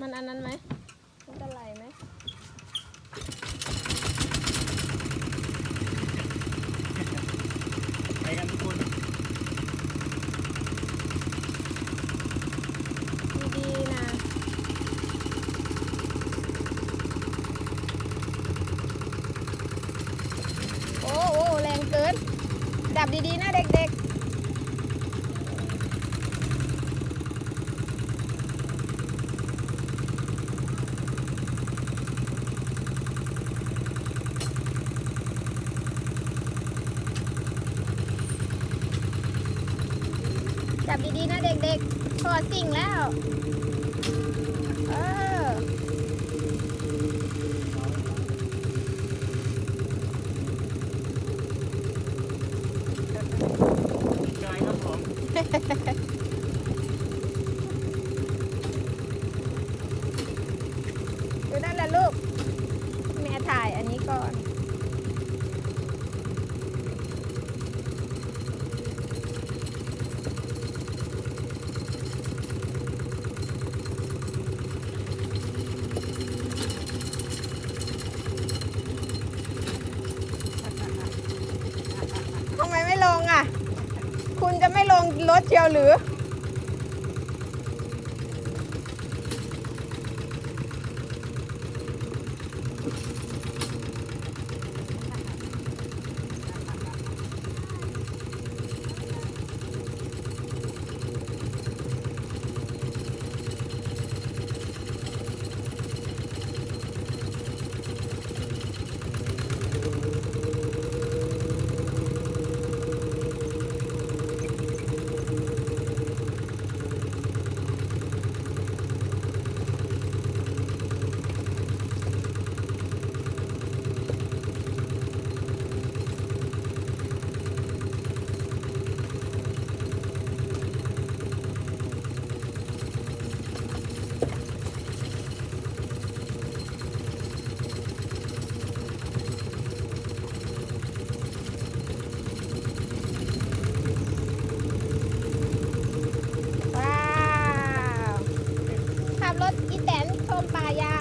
มันอันนั้นไหมมันจะไหลไหมไปกันทุกคนดีๆนะโอ้โอ้แรงเกินจับดีๆนะเด็กๆ จับดีๆนะเด็กๆพอสิ่งแล้ว เออจอยครับผมดูนั่นแหละลูก แม่ถ่ายอันนี้ก่อน ทำไมไม่ลงอะ คุณจะไม่ลงรถเชียวหรือ รถอีแตนชมป่ายา